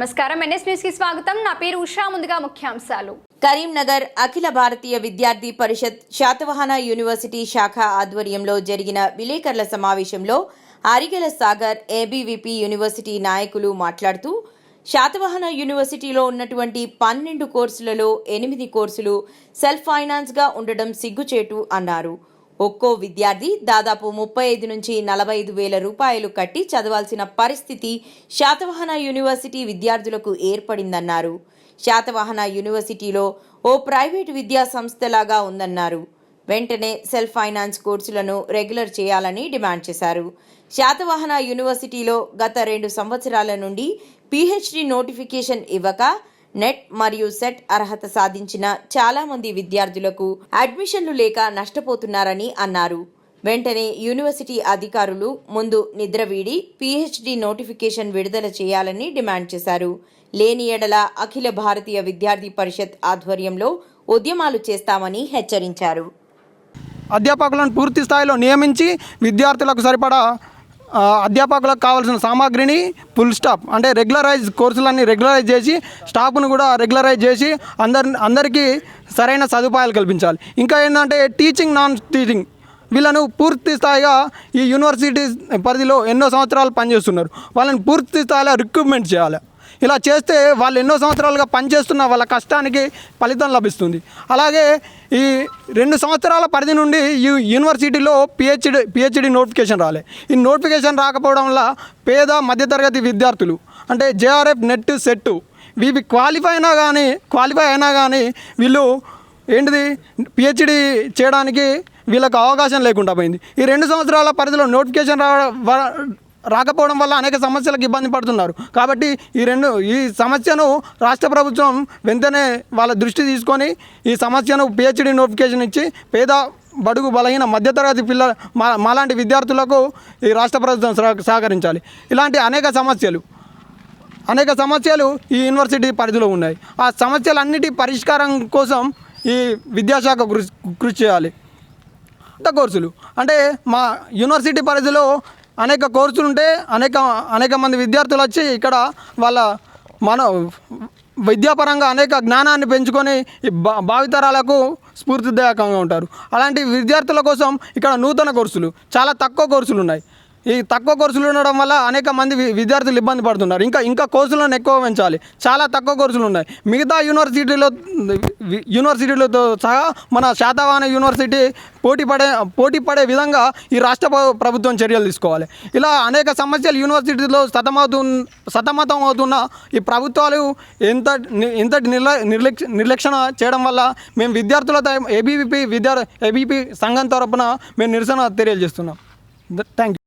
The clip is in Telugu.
నమస్కారం. ఎన్ఎస్ న్యూస్కి స్వాగతం. నా పేరు ఉషా. ముందుగా ముఖ్యాంశాలు. కరీంనగర్ అఖిల భారతీయ విద్యార్థి పరిషత్ శాతవాహన యూనివర్సిటీ శాఖ ఆధ్వర్యంలో జరిగిన విలేకరుల సమావేశంలో అరిగెల సాగర్ ఏబీవీపీ యూనివర్సిటీ నాయకులు మాట్లాడుతూ శాతవాహన యూనివర్సిటీలో ఉన్నటువంటి పన్నెండు కోర్సులలో ఎనిమిది కోర్సులు సెల్ఫ్ ఫైనాన్స్గా ఉండడం సిగ్గుచేటు అన్నారు. ఒక్కో విద్యార్థి దాదాపు ముప్పై ఐదు నుంచి నలభై ఐదు వేల రూపాయలు కట్టి చదవాల్సిన పరిస్థితి శాతవాహన యూనివర్సిటీ విద్యార్థులకు ఏర్పడిందన్నారు. శాతవాహన యూనివర్సిటీలో ఓ ప్రైవేటు విద్యా సంస్థలాగా ఉందన్నారు. వెంటనే సెల్ఫ్ ఫైనాన్స్ కోర్సులను రెగ్యులర్ చేయాలని డిమాండ్ చేశారు. శాతవాహన యూనివర్సిటీలో గత రెండు సంవత్సరాల నుండి పీహెచ్డీ నోటిఫికేషన్ ఇవ్వక నెట్ మరియు సెట్ అర్హత సాధించిన చాలా మంది విద్యార్థులకు అడ్మిషన్లు లేక నష్టపోతున్నారని అన్నారు. వెంటనే యూనివర్సిటీ అధికారులు ముందు నిద్రవీడి పీహెచ్డీ నోటిఫికేషన్ విడుదల చేయాలని డిమాండ్ చేశారు. లేని ఎడల అఖిల భారతీయ విద్యార్థి పరిషత్ ఆధ్వర్యంలో ఉద్యమాలు చేస్తామని హెచ్చరించారు. అధ్యాపకులను పూర్తి స్థాయిలో నియమించి విద్యార్థులకు సరిపడా అధ్యాపకులకు కావాల్సిన సామాగ్రిని ఫుల్ స్టాప్ అంటే రెగ్యులరైజ్ కోర్సులన్నీ రెగ్యులరైజ్ చేసి స్టాఫ్ను కూడా రెగ్యులరైజ్ చేసి అందరి అందరికీ సరైన సదుపాయాలు కల్పించాలి. ఇంకా ఏంటంటే టీచింగ్ నాన్ టీచింగ్ వీళ్ళను పూర్తి స్థాయిగా ఈ యూనివర్సిటీ పరిధిలో ఎన్నో సంవత్సరాలు పనిచేస్తున్నారు. వాళ్ళని పూర్తి స్థాయిలో రిక్రూట్మెంట్ చేయాలి. ఇలా చేస్తే వాళ్ళు ఎన్నో సంవత్సరాలుగా పనిచేస్తున్న వాళ్ళ కష్టానికి ఫలితం లభిస్తుంది. అలాగే ఈ రెండు సంవత్సరాల పరిధి నుండి ఈ యూనివర్సిటీలో పిహెచ్డి పిహెచ్డి నోటిఫికేషన్ రాలే. ఈ నోటిఫికేషన్ రాకపోవడం వల్ల పేద మధ్యతరగతి విద్యార్థులు అంటే జేఆర్ఎఫ్ నెట్ సెట్ ఇవి క్వాలిఫై అయినా కానీ క్వాలిఫై అయినా కానీ వీళ్ళు ఏంటిది పిహెచ్డి చేయడానికి వీళ్ళకు అవకాశం లేకుండా పోయింది. ఈ రెండు సంవత్సరాల పరిధిలో నోటిఫికేషన్ రా రాకపోవడం వల్ల అనేక సమస్యలకు ఇబ్బంది పడుతున్నారు. కాబట్టి ఈ రెండు ఈ సమస్యను రాష్ట్ర ప్రభుత్వం వెంటనే వాళ్ళ దృష్టి తీసుకొని ఈ సమస్యను పిహెచ్డి నోటిఫికేషన్ ఇచ్చి పేద బడుగు బలహీన మధ్యతరగతి పిల్ల మా మాలాంటి విద్యార్థులకు ఈ రాష్ట్ర ప్రభుత్వం సహ- సహకరించాలి. ఇలాంటి అనేక సమస్యలు అనేక సమస్యలు ఈ యూనివర్సిటీ పరిధిలో ఉన్నాయి. ఆ సమస్యలన్నిటి పరిష్కారం కోసం ఈ విద్యాశాఖ కృషి కృషి చేయాలి. కొత్త కోర్సులు. అంటే మా యూనివర్సిటీ పరిధిలో అనేక కోర్సులు ఉంటే అనేక అనేక మంది విద్యార్థులు వచ్చి ఇక్కడ వాళ్ళ మన విద్యాపరంగా అనేక జ్ఞానాన్ని పెంచుకొని ఈ భా భావితరాలకు స్ఫూర్తిదాయకంగా ఉంటారు. అలాంటి విద్యార్థుల కోసం ఇక్కడ నూతన కోర్సులు చాలా తక్కువ కోర్సులు ఉన్నాయి. ఈ తక్కువ కోర్సులు ఉండడం వల్ల అనేక మంది విద్యార్థులు ఇబ్బంది పడుతున్నారు. ఇంకా ఇంకా కోర్సులను ఎక్కువ పెంచాలి. చాలా తక్కువ కోర్సులు ఉన్నాయి. మిగతా యూనివర్సిటీలో యూనివర్సిటీలతో సహా మన శాతవాహన యూనివర్సిటీ పోటీ పడే పోటీ పడే విధంగా ఈ రాష్ట్ర ప్రభుత్వం చర్యలు తీసుకోవాలి. ఇలా అనేక సమస్యలు యూనివర్సిటీలో సతమవుతు సతమతం అవుతున్న ఈ ప్రభుత్వాలు ఎంత ఎంతటి నిర్ల నిర్లక్ష్య నిర్లక్షణ చేయడం వల్ల మేము విద్యార్థులతో ఏబీవీపీ విద్యా ఏబీపీ సంఘం తరపున మేము నిరసన తెలియజేస్తున్నాం. Thank you